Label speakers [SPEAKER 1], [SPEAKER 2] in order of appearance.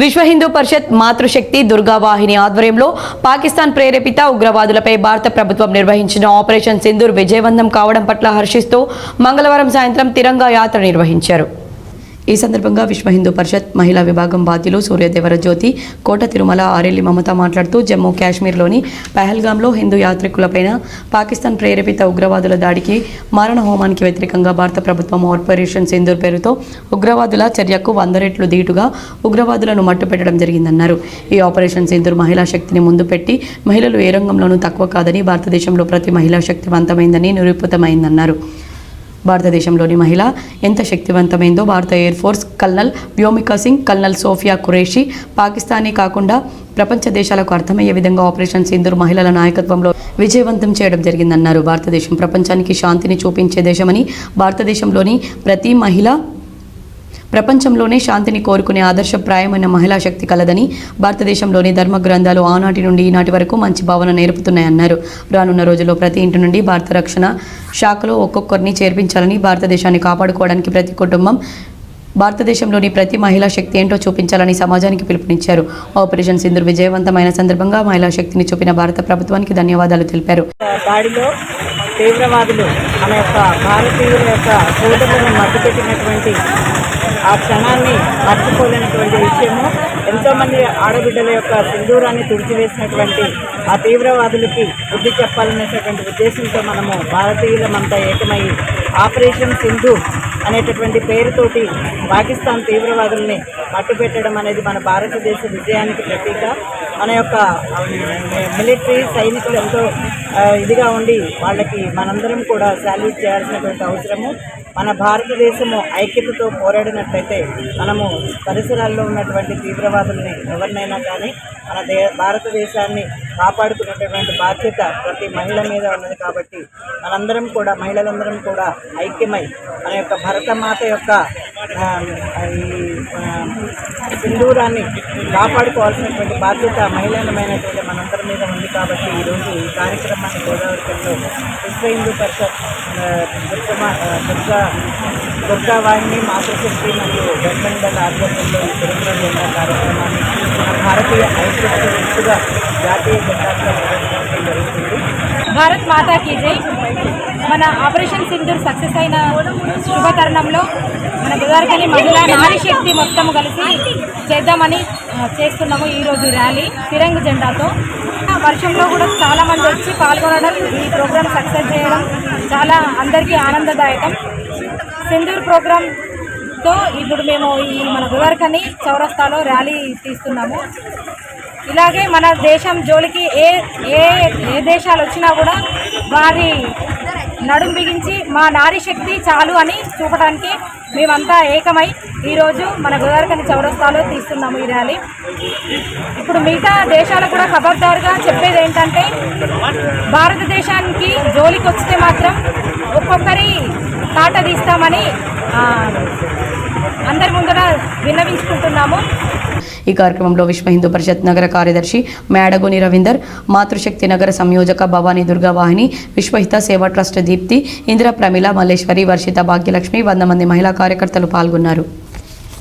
[SPEAKER 1] విశ్వ హిందూ పరిషత్ మాతృశక్తి దుర్గావాహిని ఆధ్వర్యంలో పాకిస్తాన్ ప్రేరేపిత ఉగ్రవాదులపై భారత ప్రభుత్వం నిర్వహించిన ఆపరేషన్ సింధూర్ విజయవంతం కావడం పట్ల హర్షిస్తూ మంగళవారం సాయంత్రం తిరంగా యాత్ర నిర్వహించారు. ఈ సందర్భంగా విశ్వ హిందూ పరిషత్ మహిళా విభాగం బాధ్యులు సూర్యదేవర జ్యోతి కోట తిరుమల ఆరెల్లి మమత మాట్లాడుతూ జమ్మూ కాశ్మీర్లోని పహల్గాంలో హిందూ యాత్రికులపైన పాకిస్తాన్ ప్రేరేపిత ఉగ్రవాదుల దాడికి మారణ హోమానికి వ్యతిరేకంగా భారత ప్రభుత్వం ఆపరేషన్ సింధూర్ పేరుతో ఉగ్రవాదుల చర్యకు వంద రెట్లు ధీటుగా ఉగ్రవాదులను మట్టుపెట్టడం జరిగిందన్నారు. ఈ ఆపరేషన్ సింధూర్ మహిళా శక్తిని ముందు పెట్టి మహిళలు ఏ రంగంలోనూ తక్కువ కాదని భారతదేశంలో ప్రతి మహిళా శక్తివంతమైందని నిరూపితమైందన్నారు. భారతదేశంలోని మహిళ ఎంత శక్తివంతమైందో భారత air force colonel Vyomika Singh colonel Sofia Qureshi. Pakistani కాకుండా ప్రపంచ దేశాలకు అర్థమయ్యే విధంగా ఆపరేషన్ సింధూర్ మహిళల నాయకత్వంలో విజయవంతం చేయడం జరిగిందన్నారు. భారతదేశం ప్రపంచానికి శాంతిని చూపించే దేశమని భారతదేశంలోని ప్రతి మహిళ ప్రపంచంలోనే శాంతిని కోరుకునే ఆదర్శప్రాయమైన మహిళా శక్తి కలదని భారతదేశంలోని ధర్మ గ్రంథాలు ఆనాటి నుండి ఈనాటి వరకు మంచి భావన నేర్పుతున్నాయన్నారు. రానున్న రోజుల్లో ప్రతి ఇంటి నుండి భారత రక్షణ శాఖలో ఒక్కొక్కరిని చేర్పించాలని భారతదేశాన్ని కాపాడుకోవడానికి ప్రతి కుటుంబం భారతదేశంలోని ప్రతి మహిళా శక్తి ఏంటో చూపించాలని సమాజానికి పిలుపునిచ్చారు. ఆపరేషన్ సింధు విజయవంతమైన సందర్భంగా మహిళా శక్తిని చూపిన భారత ప్రభుత్వానికి ధన్యవాదాలు తెలిపారు.
[SPEAKER 2] తీవ్రవాదులు మన యొక్క భారతీయుల యొక్క సోదరులను మట్టుపెట్టినటువంటి ఆ క్షణాన్ని మర్చిపోలేనటువంటి విషయము. ఎంతోమంది ఆడబిడ్డల యొక్క సింధూరాన్ని తుడిచివేసినటువంటి ఆ తీవ్రవాదులకి బుద్ధి చెప్పాలనేటటువంటి ఉద్దేశంతో మనము భారతీయులమంతా ఏకమై ఆపరేషన్ సింధు అనేటటువంటి పేరుతోటి పాకిస్తాన్ తీవ్రవాదుల్ని మట్టుపెట్టడం అనేది మన భారతదేశ విజయానికి ప్రతీక. మన యొక్క మిలిటరీ సైనికులు ఎంతో ఇదిగా ఉండి వాళ్ళకి మనందరం కూడా సాల్యూట్ చేయాల్సినటువంటి అవసరము. మన భారతదేశము ఐక్యతతో పోరాడినట్లయితే మనము పరిసరాల్లో ఉన్నటువంటి తీవ్రవాదుల్ని ఎవరినైనా కానీ మన దే భారతదేశాన్ని కాపాడుకునేటటువంటి బాధ్యత ప్రతి మహిళ మీద ఉన్నది కాబట్టి మనందరం కూడా మహిళలందరం కూడా ఐక్యమై మన యొక్క భరతమాత యొక్క సింధూరాన్ని కాపాడుకోవాల్సినటువంటి బాధ్యత మహిళలమైనటువంటి మనందరి మీద ఉంది కాబట్టి ఈరోజు ఈ కార్యక్రమాన్ని గోదావరిలో విశ్వ హిందూ పరిషత్ ఆ, దుర్గమ దుర్గా దుర్గా వాహిని మాతృశక్తి మరియు వెంకటల ఆధ్వర్యంలో ఈ తిరుమల జెండా కార్యక్రమాన్ని భారతీయ ఐక్యత జాతీయ జెండాగా జరుగుతుంది.
[SPEAKER 3] భారత్ మాతా కీ జై. మన ఆపరేషన్ సింధూర్ సక్సెస్ అయిన శుభతరుణంలో మన గోదావరికని మహిళా నారీ శక్తి మొత్తం కలిసి చేద్దామని చేస్తున్నాము ఈరోజు ర్యాలీ తిరంగ జెండాతో. వర్షంలో కూడా చాలామంది వచ్చి పాల్గొనడం ఈ ప్రోగ్రాం సక్సెస్ చేయడం చాలా అందరికీ ఆనందదాయకం. సింధూర్ ప్రోగ్రామ్తో ఇప్పుడు మేము ఈ మన గోదావరికని చౌరస్తాలో ర్యాలీ తీస్తున్నాము. ఇలాగే మన దేశం జోలికి ఏ ఏ ఏ దేశాలు వచ్చినా కూడా వారి నడుం బిగించి మా నారీ శక్తి చాలు అని చూపడానికి మేమంతా ఏకమై ఈరోజు మన గోదావరికని చౌరస్తాలో తీస్తున్నాము ఈ ర్యాలీ. ఇప్పుడు మిగతా దేశాలకు కూడా ఖబర్దారుగా చెప్పేది ఏంటంటే భారతదేశానికి జోలికి వస్తే మాత్రం ఒక్కొక్కరి తాట తీస్తామని అందరి ముందర విన్నవించుకుంటున్నాము.
[SPEAKER 1] ఈ కార్యక్రమంలో విశ్వ హిందూ పరిషత్ నగర కార్యదర్శి మేడగుని రవీందర్ మాతృశక్తి నగర సంయోజక భవానీ దుర్గావాహిని విశ్వహిత సేవా ట్రస్ట్ దీప్తి ఇందిరా ప్రమిళ మల్లేశ్వరి వర్షిత భాగ్యలక్ష్మి వంద మంది మహిళా కార్యకర్తలు పాల్గొన్నారు.